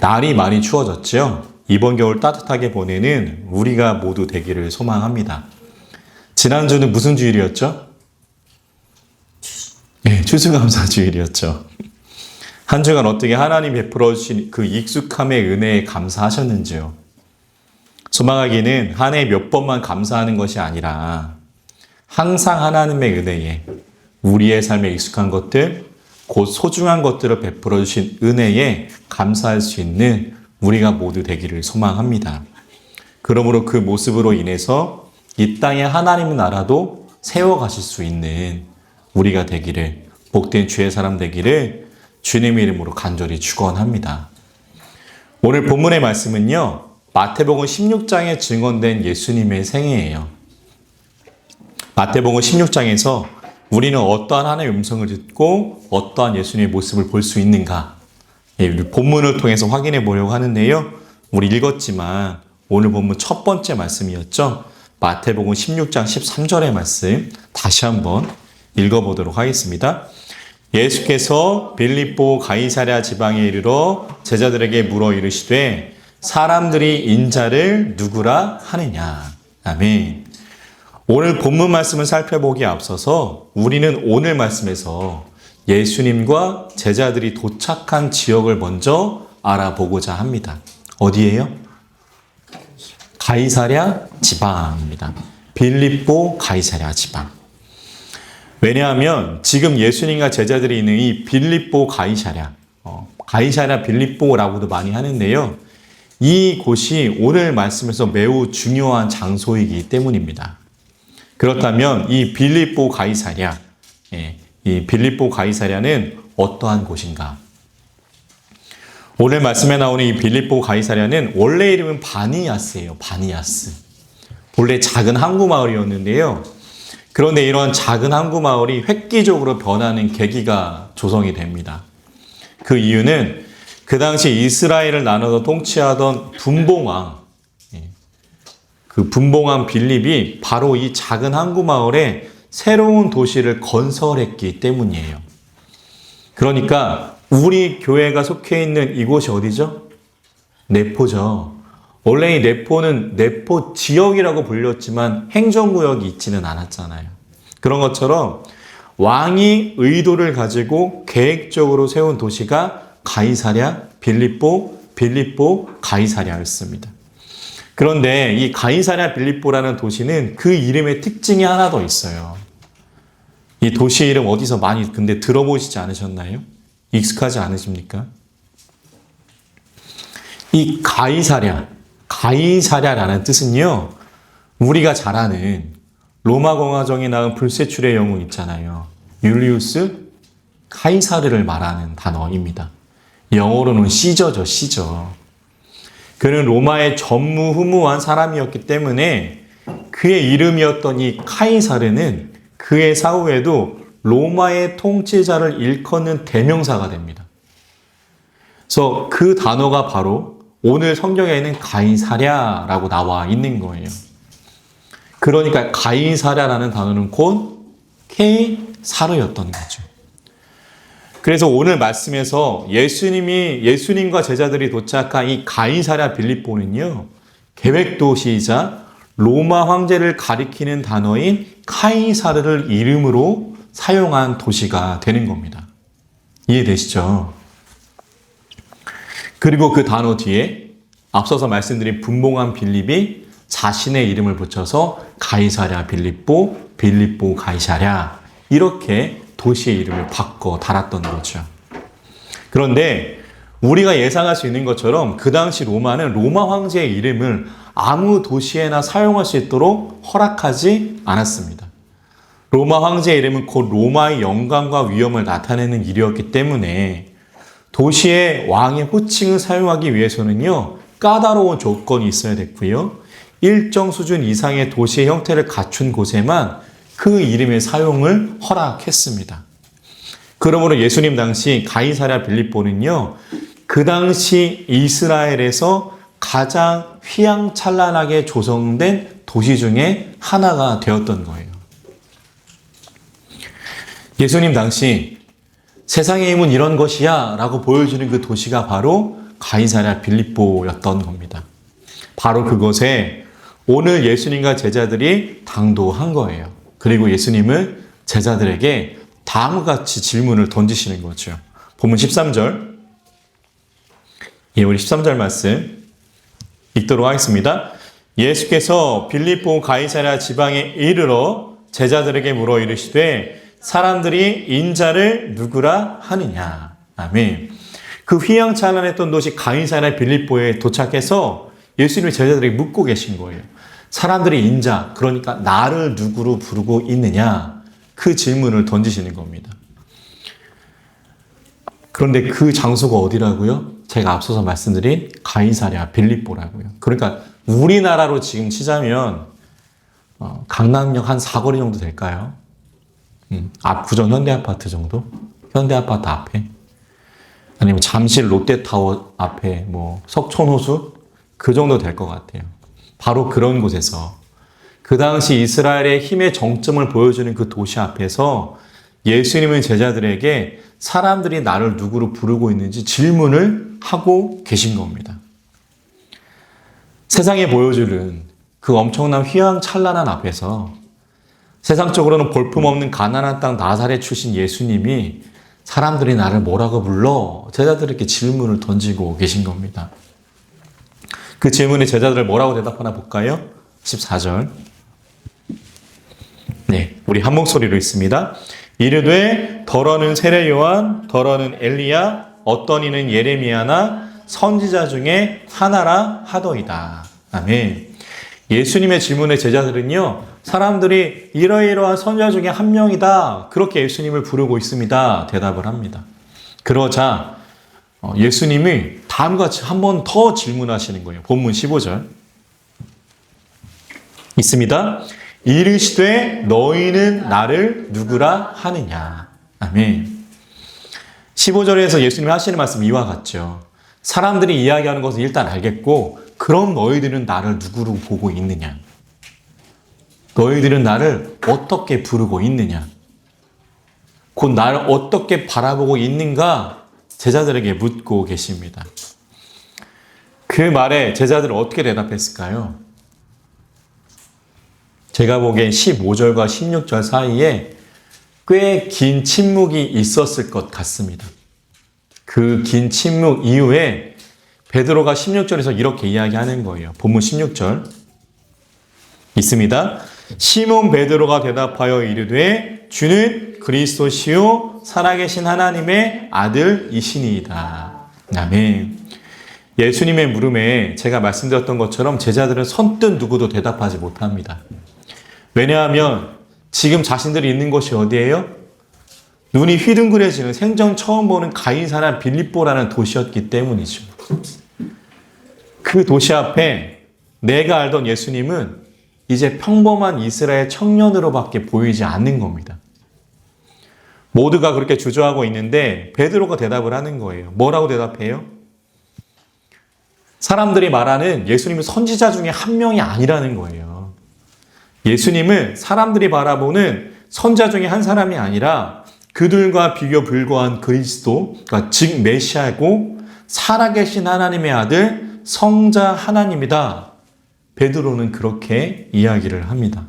날이 많이 추워졌죠. 이번 겨울 따뜻하게 보내는 우리가 모두 되기를 소망합니다. 지난주는 무슨 주일이었죠? 네, 추수감사 주일이었죠. 한 주간 어떻게 하나님 베풀어 주신 그 익숙함의 은혜에 감사하셨는지요? 소망하기는 한 해 몇 번만 감사하는 것이 아니라 항상 하나님의 은혜에 우리의 삶에 익숙한 것들, 곧 소중한 것들을 베풀어 주신 은혜에 감사할 수 있는 우리가 모두 되기를 소망합니다. 그러므로 그 모습으로 인해서 이 땅에 하나님의 나라도 세워가실 수 있는 우리가 되기를, 복된 주의 사람 되기를 주님의 이름으로 간절히 축원합니다. 오늘 본문의 말씀은요. 마태복음 16장에 증언된 예수님의 생애예요. 마태복음 16장에서 우리는 어떠한 하나님의 음성을 듣고 어떠한 예수님의 모습을 볼 수 있는가? 예, 본문을 통해서 확인해 보려고 하는데요. 우리 읽었지만 오늘 본문 첫 번째 말씀이었죠. 마태복음 16장 13절의 말씀 다시 한번 읽어보도록 하겠습니다. 예수께서 빌립보 가이사랴 지방에 이르러 제자들에게 물어 이르시되 사람들이 인자를 누구라 하느냐. 아멘. 오늘 본문 말씀을 살펴보기에 앞서서 우리는 오늘 말씀에서 예수님과 제자들이 도착한 지역을 먼저 알아보고자 합니다. 어디예요? 가이사랴 지방입니다. 빌립보 가이사랴 지방. 왜냐하면 지금 예수님과 제자들이 있는 이 빌립보 가이사랴, 어, 가이사랴 빌립보라고도 많이 하는데요. 이 곳이 오늘 말씀에서 매우 중요한 장소이기 때문입니다. 그렇다면 이 빌립보 가이사랴, 예, 이 빌립보 가이사랴는 어떠한 곳인가? 오늘 말씀에 나오는 이 빌립보 가이사랴는 원래 이름은 바니아스예요. 바니아스. 본래 작은 항구 마을이었는데요. 그런데 이런 작은 항구 마을이 획기적으로 변하는 계기가 조성이 됩니다. 그 이유는 그 당시 이스라엘을 나눠서 통치하던 분봉왕, 예, 그 분봉왕 빌립이 바로 이 작은 항구 마을에 새로운 도시를 건설했기 때문이에요. 그러니까 우리 교회가 속해 있는 이곳이 어디죠? 내포죠. 원래 이 내포는 내포 지역이라고 불렸지만 행정구역이 있지는 않았잖아요. 그런 것처럼 왕이 의도를 가지고 계획적으로 세운 도시가 가이사랴, 빌립보, 빌립보, 가이사랴였습니다. 그런데 이 가이사랴 빌립보라는 도시는 그 이름의 특징이 하나 더 있어요. 이 도시 이름 어디서 많이 근데 들어보시지 않으셨나요? 익숙하지 않으십니까? 이 가이사랴, 가이사랴라는 뜻은요, 우리가 잘 아는 로마 공화정이 낳은 불세출의 영웅 있잖아요. 율리우스 카이사르를 말하는 단어입니다. 영어로는 시저죠, 시저. 그는 로마의 전무후무한 사람이었기 때문에 그의 이름이었던 이 카이사르는 그의 사후에도 로마의 통치자를 일컫는 대명사가 됩니다. 그래서 그 단어가 바로 오늘 성경에 있는 가이사랴라고 나와 있는 거예요. 그러니까 가이사랴라는 단어는 곧 케사르였던 거죠. 그래서 오늘 말씀에서 예수님이 예수님과 제자들이 도착한 이 가이사랴 빌립보는요. 계획 도시이자 로마 황제를 가리키는 단어인 카이사르를 이름으로 사용한 도시가 되는 겁니다. 이해되시죠? 그리고 그 단어 뒤에 앞서서 말씀드린 분봉한 빌립이 자신의 이름을 붙여서 가이사랴 빌립보, 빌립보 가이사랴 이렇게 도시의 이름을 바꿔 달았던 거죠. 그런데 우리가 예상할 수 있는 것처럼 그 당시 로마는 로마 황제의 이름을 아무 도시에나 사용할 수 있도록 허락하지 않았습니다. 로마 황제의 이름은 곧 로마의 영광과 위엄을 나타내는 일이었기 때문에 도시의 왕의 호칭을 사용하기 위해서는요, 까다로운 조건이 있어야 됐고요. 일정 수준 이상의 도시의 형태를 갖춘 곳에만 그 이름의 사용을 허락했습니다. 그러므로 예수님 당시 가이사랴 빌립보는요, 그 당시 이스라엘에서 가장 휘황찬란하게 조성된 도시 중에 하나가 되었던 거예요. 예수님 당시 세상의 힘은 이런 것이야 라고 보여주는 그 도시가 바로 가이사랴 빌립보였던 겁니다. 바로 그곳에 오늘 예수님과 제자들이 당도한 거예요. 그리고 예수님은 제자들에게 다음과 같이 질문을 던지시는 거죠. 본문 13절. 예, 우리 13절 말씀 읽도록 하겠습니다. 예수께서 빌립보 가이사랴 지방에 이르러 제자들에게 물어 이르시되 사람들이 인자를 누구라 하느냐. 아멘. 그 휘황찬란했던 도시 가이사랴 빌립보에 도착해서 예수님이 제자들에게 묻고 계신 거예요. 사람들이 인자, 그러니까 나를 누구로 부르고 있느냐? 그 질문을 던지시는 겁니다. 그런데 그 장소가 어디라고요? 제가 앞서서 말씀드린 가이사랴 빌립보라고요. 그러니까 우리나라로 지금 치자면 어, 강남역 한 사거리 정도 될까요? 음, 압구정 현대아파트 정도? 현대아파트 앞에? 아니면 잠실 롯데타워 앞에 뭐 석촌호수? 그 정도 될 것 같아요. 바로 그런 곳에서 그 당시 이스라엘의 힘의 정점을 보여주는 그 도시 앞에서 예수님은 제자들에게 사람들이 나를 누구로 부르고 있는지 질문을 하고 계신 겁니다. 세상에 보여주는 그 엄청난 휘황찬란한 앞에서 세상적으로는 볼품없는 가난한 땅 나사렛 출신 예수님이 사람들이 나를 뭐라고 불러 제자들에게 질문을 던지고 계신 겁니다. 그 질문에 제자들 뭐라고 대답하나 볼까요? 14절. 네, 우리 한 목소리로 있습니다. 이르되 더러는 세례 요한, 더러는 엘리야, 어떤 이는 예레미야나 선지자 중에 하나라 하더이다. 아멘. 예수님의 질문에 제자들은요, 사람들이 이러이러한 선지자 중에 한 명이다. 그렇게 예수님을 부르고 있습니다. 대답을 합니다. 그러자 어, 예수님이 다음과 같이 한 번 더 질문하시는 거예요. 본문 15절. 있습니다. 이르시되 너희는 나를 누구라 하느냐. 아멘. 15절에서 예수님이 하시는 말씀 이와 같죠. 사람들이 이야기하는 것을 일단 알겠고, 그럼 너희들은 나를 누구로 보고 있느냐? 너희들은 나를 어떻게 부르고 있느냐? 곧 나를 어떻게 바라보고 있는가? 제자들에게 묻고 계십니다. 그 말에 제자들은 어떻게 대답했을까요? 제가 보기엔 15절과 16절 사이에 꽤 긴 침묵이 있었을 것 같습니다. 그 긴 침묵 이후에 베드로가 16절에서 이렇게 이야기하는 거예요. 본문 16절 있습니다. 시몬 베드로가 대답하여 이르되 주는 그리스도시요 살아계신 하나님의 아들이시니이다. 아멘. 예수님의 물음에 제가 말씀드렸던 것처럼 제자들은 선뜻 누구도 대답하지 못합니다. 왜냐하면 지금 자신들이 있는 곳이 어디예요? 눈이 휘둥그레지는 생전 처음 보는 가인사나 빌립보라는 도시였기 때문이죠. 그 도시 앞에 내가 알던 예수님은 이제 평범한 이스라엘 청년으로밖에 보이지 않는 겁니다. 모두가 그렇게 주저하고 있는데 베드로가 대답을 하는 거예요. 뭐라고 대답해요? 사람들이 말하는 예수님은 선지자 중에 한 명이 아니라는 거예요. 예수님은 사람들이 바라보는 선자 중에 한 사람이 아니라 그들과 비교 불과한 그리스도, 그러니까 즉 메시아고 살아계신 하나님의 아들 성자 하나님이다. 베드로는 그렇게 이야기를 합니다.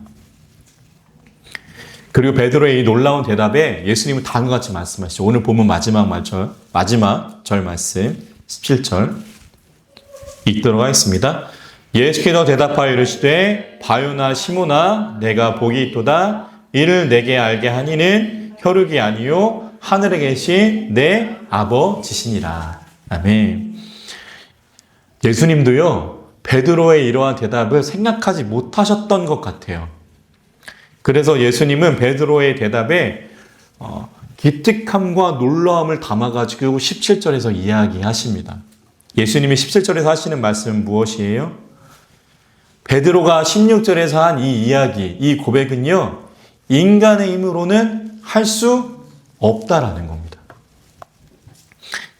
그리고 베드로의 이 놀라운 대답에 예수님은 다음과 같이 말씀하시죠. 오늘 보면 마지막 말절, 마지막 절 말씀 17절 읽도록 하겠습니다. 예수께서 대답하여 이르시되 바요나 시모나 내가 복이 있도다 이를 내게 알게 하니는 혈육이 아니요 하늘에 계신 내 아버지시니라. 아멘. 예수님도요 베드로의 이러한 대답을 생각하지 못하셨던 것 같아요. 그래서 예수님은 베드로의 대답에 어, 기특함과 놀라움을 담아가지고 17절에서 이야기하십니다. 예수님이 17절에서 하시는 말씀은 무엇이에요? 베드로가 16절에서 한 이 이야기, 이 고백은요, 인간의 힘으로는 할 수 없다라는 겁니다.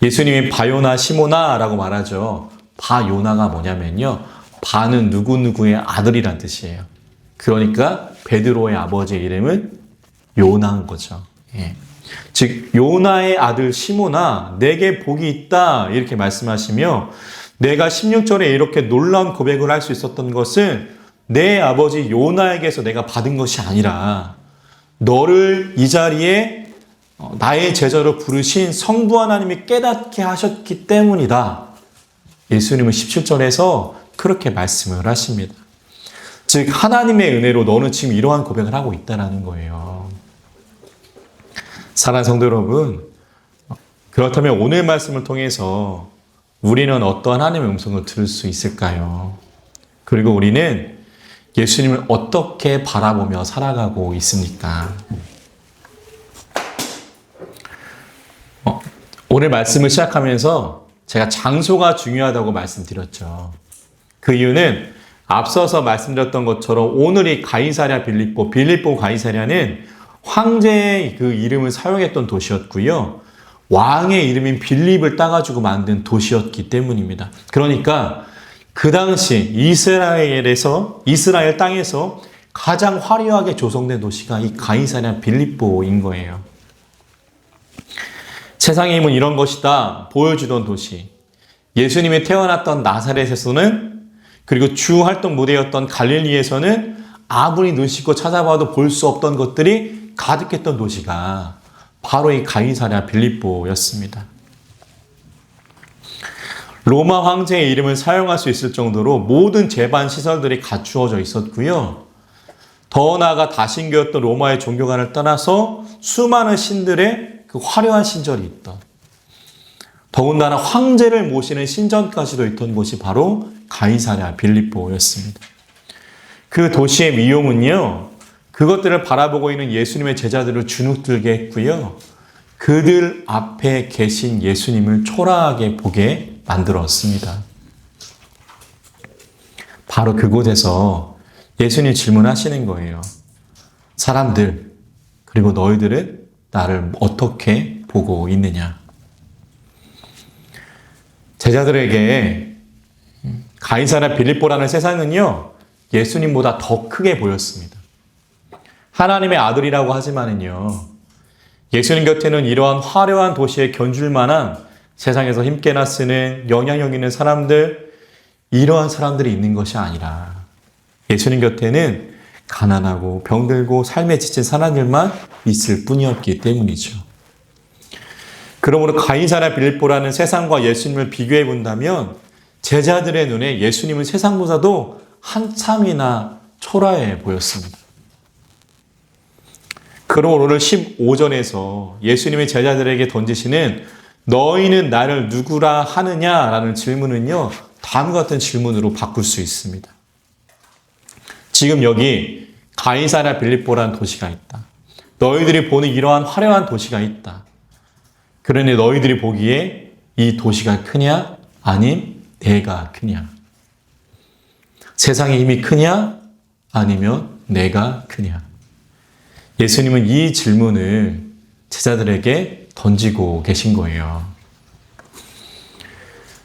예수님이 바요나 시모나라고 말하죠. 바요나가 뭐냐면요. 바는 누구누구의 아들이란 뜻이에요. 그러니까 베드로의 아버지의 이름은 요나인 거죠. 예. 즉 요나의 아들 시모나 내게 복이 있다 이렇게 말씀하시며 내가 16절에 이렇게 놀라운 고백을 할 수 있었던 것은 내 아버지 요나에게서 내가 받은 것이 아니라 너를 이 자리에 어, 나의 제자로 부르신 성부 하나님이 깨닫게 하셨기 때문이다. 예수님은 17절에서 그렇게 말씀을 하십니다. 즉 하나님의 은혜로 너는 지금 이러한 고백을 하고 있다라는 거예요. 사랑하는 성도 여러분, 그렇다면 오늘 말씀을 통해서 우리는 어떠한 하나님의 음성을 들을 수 있을까요? 그리고 우리는 예수님을 어떻게 바라보며 살아가고 있습니까? 어, 오늘 말씀을 시작하면서 제가 장소가 중요하다고 말씀드렸죠. 그 이유는 앞서서 말씀드렸던 것처럼 오늘이 가이사랴 빌립보, 빌립보 가이사랴는 황제의 그 이름을 사용했던 도시였고요. 왕의 이름인 빌립을 따가지고 만든 도시였기 때문입니다. 그러니까 그 당시 이스라엘에서 이스라엘 땅에서 가장 화려하게 조성된 도시가 이 가이사랴 빌립보인 거예요. 세상의 힘은 이런 것이다 보여주던 도시. 예수님이 태어났던 나사렛에서는 그리고 주 활동 무대였던 갈릴리에서는 아무리 눈 씻고 찾아봐도 볼 수 없던 것들이 가득했던 도시가 바로 이 가이사랴 빌립보였습니다. 로마 황제의 이름을 사용할 수 있을 정도로 모든 재반 시설들이 갖추어져 있었고요. 더 나아가 다신교였던 로마의 종교관을 떠나서 수많은 신들의 그 화려한 신전이 있던 더군다나 황제를 모시는 신전까지도 있던 곳이 바로 가이사랴 빌립보였습니다. 그 도시의 위용은요, 그것들을 바라보고 있는 예수님의 제자들을 주눅들게 했고요. 그들 앞에 계신 예수님을 초라하게 보게 만들었습니다. 바로 그곳에서 예수님 질문하시는 거예요. 사람들, 그리고 너희들은 나를 어떻게 보고 있느냐? 제자들에게 가이사라 빌립보라는 세상은요, 예수님보다 더 크게 보였습니다. 하나님의 아들이라고 하지만은요, 예수님 곁에는 이러한 화려한 도시에 견줄 만한 세상에서 힘께나 쓰는 영향력 있는 사람들, 이러한 사람들이 있는 것이 아니라 예수님 곁에는 가난하고 병들고 삶에 지친 사람들만 있을 뿐이었기 때문이죠. 그러므로 가이사라 빌립보라는 세상과 예수님을 비교해 본다면 제자들의 눈에 예수님은 세상보다도 한참이나 초라해 보였습니다. 그럼 오늘 15절에서 예수님의 제자들에게 던지시는 너희는 나를 누구라 하느냐라는 질문은요, 다음과 같은 질문으로 바꿀 수 있습니다. 지금 여기 가이사라 빌립보라는 도시가 있다. 너희들이 보는 이러한 화려한 도시가 있다. 그러니 너희들이 보기에 이 도시가 크냐? 아님 내가 크냐? 세상의 힘이 크냐? 아니면 내가 크냐? 예수님은 이 질문을 제자들에게 던지고 계신 거예요.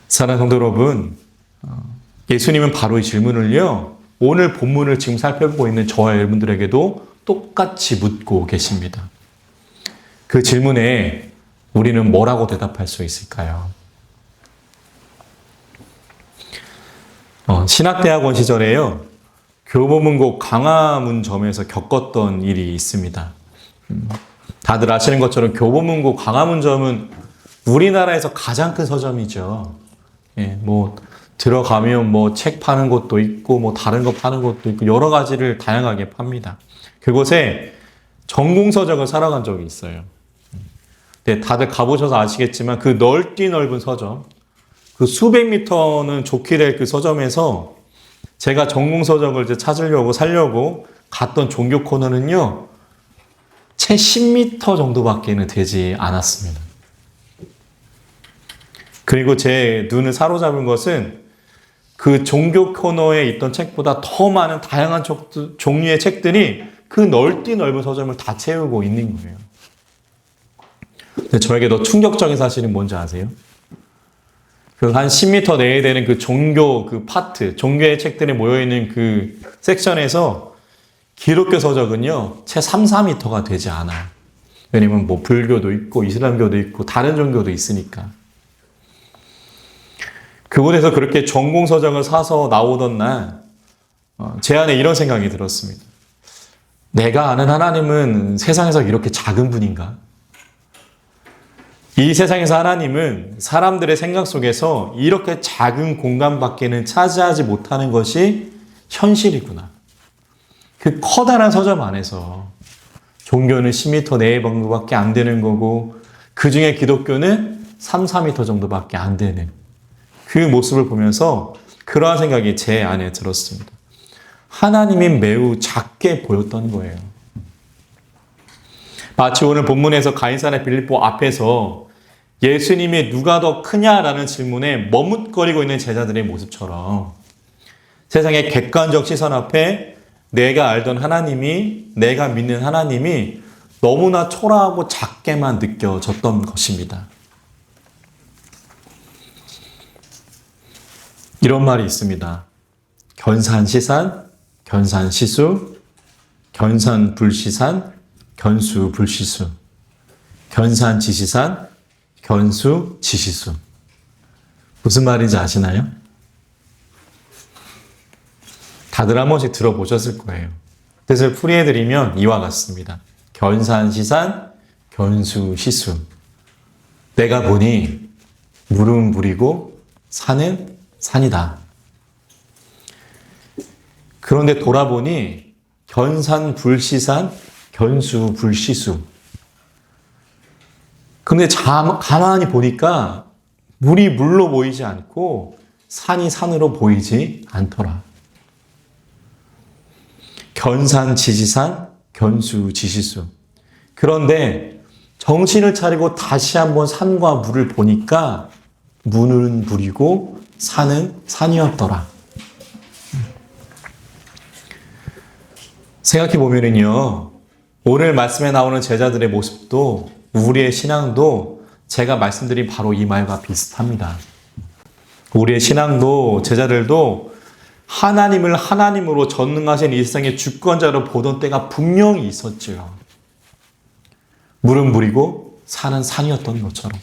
사랑하는 성도 여러분, 어, 예수님은 바로 이 질문을요, 오늘 본문을 지금 살펴보고 있는 저와 여러분들에게도 똑같이 묻고 계십니다. 그 질문에 우리는 뭐라고 대답할 수 있을까요? 어, 신학대학원 시절에요. 교보문고 강화문점에서 겪었던 일이 있습니다. 음, 다들 아시는 것처럼 교보문고 강화문점은 우리나라에서 가장 큰 서점이죠. 예, 뭐 들어가면 뭐 책 파는 곳도 있고 뭐 다른 거 파는 곳도 있고 여러 가지를 다양하게 팝니다. 그곳에 전공 서적을 살아간 적이 있어요. 네, 다들 가보셔서 아시겠지만 그 넓디 넓은 서점, 그 수백 미터는 될그 서점에서 제가 전공 서적을 이제 찾으려고 살려고 갔던 종교 코너는요, 채 10m 정도밖에는 되지 않았습니다. 그리고 제 눈을 사로잡은 것은 그 종교 코너에 있던 책보다 더 많은 다양한 종류의 책들이 그 넓디 넓은 서점을 다 채우고 있는 거예요. 근데 저에게 더 충격적인 사실은 뭔지 아세요? 그 한 10m 내에 되는 그 종교 그 파트, 종교의 책들이 모여있는 그 섹션에서 기독교 서적은요, 채 3, 4m가 되지 않아요. 왜냐면 뭐 불교도 있고 이슬람교도 있고 다른 종교도 있으니까. 그곳에서 그렇게 전공 서적을 사서 나오던 날, 어, 제 안에 이런 생각이 들었습니다. 내가 아는 하나님은 세상에서 이렇게 작은 분인가? 이 세상에서 하나님은 사람들의 생각 속에서 이렇게 작은 공간밖에는 차지하지 못하는 것이 현실이구나. 그 커다란 서점 안에서 종교는 10m 내의 정도밖에 안 되는 거고 그 중에 기독교는 3, 4m 정도밖에 안 되는 그 모습을 보면서 그러한 생각이 제 안에 들었습니다. 하나님이 매우 작게 보였던 거예요. 마치 오늘 본문에서 가인산의 빌립보 앞에서 예수님이 누가 더 크냐라는 질문에 머뭇거리고 있는 제자들의 모습처럼 세상의 객관적 시선 앞에 내가 알던 하나님이, 내가 믿는 하나님이 너무나 초라하고 작게만 느껴졌던 것입니다. 이런 말이 있습니다. 견산시산, 견산시수, 견산불시산, 견수불시수, 견산지시산, 견수 지시수. 무슨 말인지 아시나요? 다들 한 번씩 들어보셨을 거예요. 뜻을 풀이해드리면 이와 같습니다. 견산 시산, 견수 시수. 내가 보니 물은 물이고 산은 산이다. 그런데 돌아보니 견산 불시산, 견수 불시수. 근데 자, 가만히 보니까 물이 물로 보이지 않고 산이 산으로 보이지 않더라. 견산 지지산, 견수 지시수. 그런데 정신을 차리고 다시 한번 산과 물을 보니까 물은 물이고 산은 산이었더라. 생각해 보면은요, 오늘 말씀에 나오는 제자들의 모습도 우리의 신앙도 제가 말씀드린 바로 이 말과 비슷합니다. 우리의 신앙도 제자들도 하나님을 하나님으로 전능하신 이 세상의 주권자로 보던 때가 분명히 있었죠. 물은 물이고 산은 산이었던 것처럼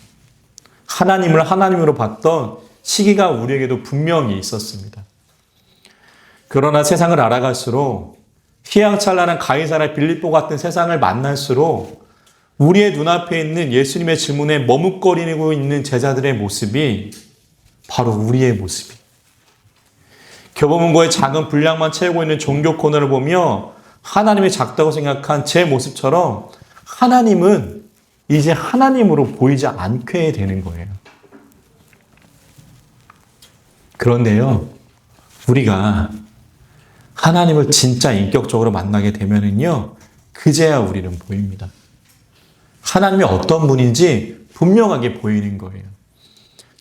하나님을 하나님으로 봤던 시기가 우리에게도 분명히 있었습니다. 그러나 세상을 알아갈수록 휘황찬란한 가이사나 빌립보 같은 세상을 만날수록 우리의 눈앞에 있는 예수님의 질문에 머뭇거리고 있는 제자들의 모습이 바로 우리의 모습이. 교보문고의 작은 분량만 채우고 있는 종교 코너를 보며 하나님이 작다고 생각한 제 모습처럼 하나님은 이제 하나님으로 보이지 않게 되는 거예요. 그런데요, 우리가 하나님을 진짜 인격적으로 만나게 되면은요, 그제야 우리는 보입니다. 하나님이 어떤 분인지 분명하게 보이는 거예요.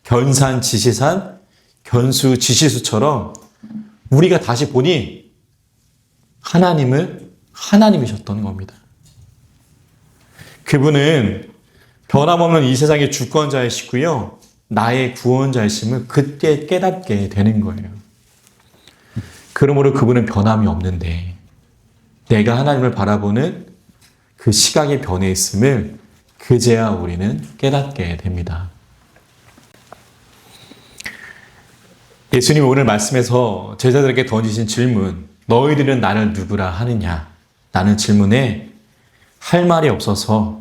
견산 지시산, 견수 지시수처럼 우리가 다시 보니 하나님은 하나님이셨던 겁니다. 그분은 변함없는 이 세상의 주권자이시고요. 나의 구원자이심을 그때 깨닫게 되는 거예요. 그러므로 그분은 변함이 없는데 내가 하나님을 바라보는 그 시각의 변해 있음을 그제야 우리는 깨닫게 됩니다. 예수님이 오늘 말씀에서 제자들에게 던지신 질문, 너희들은 나를 누구라 하느냐? 라는 질문에 할 말이 없어서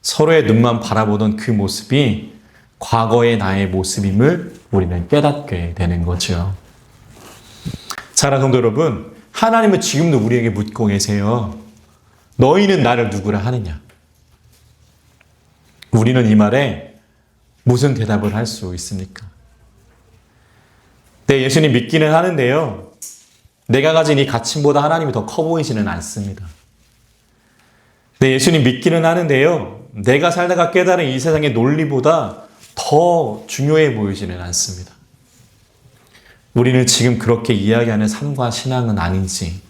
서로의 눈만 바라보던 그 모습이 과거의 나의 모습임을 우리는 깨닫게 되는 거죠. 사랑하는 여러분, 하나님은 지금도 우리에게 묻고 계세요. 너희는 나를 누구라 하느냐? 우리는 이 말에 무슨 대답을 할 수 있습니까? 네, 예수님 믿기는 하는데요. 내가 가진 이 가침보다 하나님이 더 커 보이지는 않습니다. 네, 예수님 믿기는 하는데요. 내가 살다가 깨달은 이 세상의 논리보다 더 중요해 보이지는 않습니다. 우리는 지금 그렇게 이야기하는 삶과 신앙은 아닌지.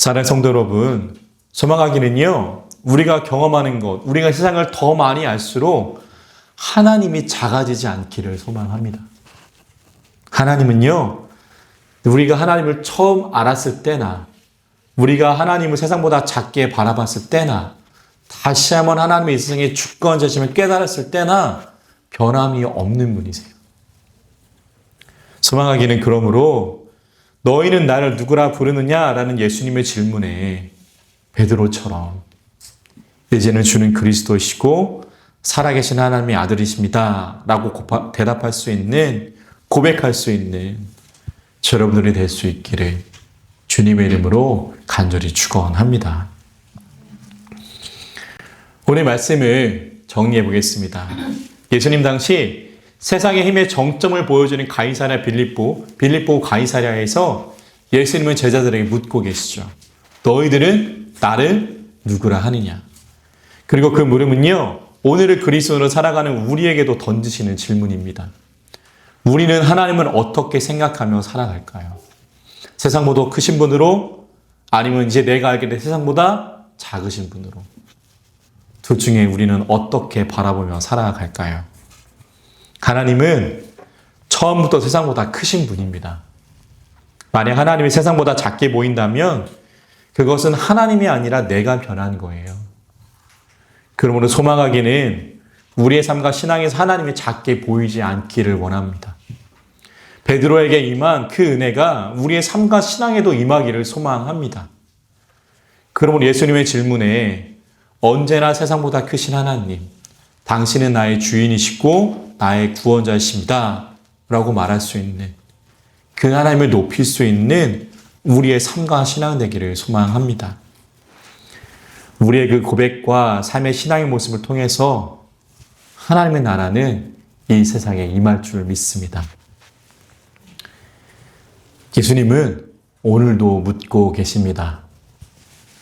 사랑 성도 여러분, 소망하기는요, 우리가 경험하는 것, 우리가 세상을 더 많이 알수록 하나님이 작아지지 않기를 소망합니다. 하나님은요, 우리가 하나님을 처음 알았을 때나, 우리가 하나님을 세상보다 작게 바라봤을 때나, 다시 한번 하나님의 이승의 주권자심을 깨달았을 때나 변함이 없는 분이세요. 소망하기는 그러므로 너희는 나를 누구라 부르느냐라는 예수님의 질문에 베드로처럼 이제는 주는 그리스도시고 살아계신 하나님의 아들이십니다. 라고 고파- 대답할 수 있는, 고백할 수 있는 저 여러분들이 될 수 있기를 주님의 이름으로 간절히 축원합니다. 오늘 말씀을 정리해 보겠습니다. 예수님 당시 세상의 힘의 정점을 보여주는 가이사랴 빌립보, 빌립보 가이사랴에서 예수님은 제자들에게 묻고 계시죠. 너희들은 나를 누구라 하느냐? 그리고 그 물음은요, 오늘을 그리스도로 살아가는 우리에게도 던지시는 질문입니다. 우리는 하나님을 어떻게 생각하며 살아갈까요? 세상보다 크신 분으로 아니면 이제 내가 알게 된 세상보다 작으신 분으로 둘 중에 우리는 어떻게 바라보며 살아갈까요? 하나님은 처음부터 세상보다 크신 분입니다. 만약 하나님이 세상보다 작게 보인다면 그것은 하나님이 아니라 내가 변한 거예요. 그러므로 소망하기는 우리의 삶과 신앙에서 하나님이 작게 보이지 않기를 원합니다. 베드로에게 임한 그 은혜가 우리의 삶과 신앙에도 임하기를 소망합니다. 그러므로 예수님의 질문에 언제나 세상보다 크신 하나님, 당신은 나의 주인이시고 나의 구원자이십니다. 라고 말할 수 있는 그 하나님을 높일 수 있는 우리의 삶과 신앙 되기를 소망합니다. 우리의 그 고백과 삶의 신앙의 모습을 통해서 하나님의 나라는 이 세상에 임할 줄 믿습니다. 예수님은 오늘도 묻고 계십니다.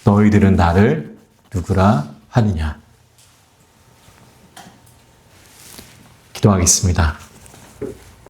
너희들은 나를 누구라 하느냐? 기도하겠습니다.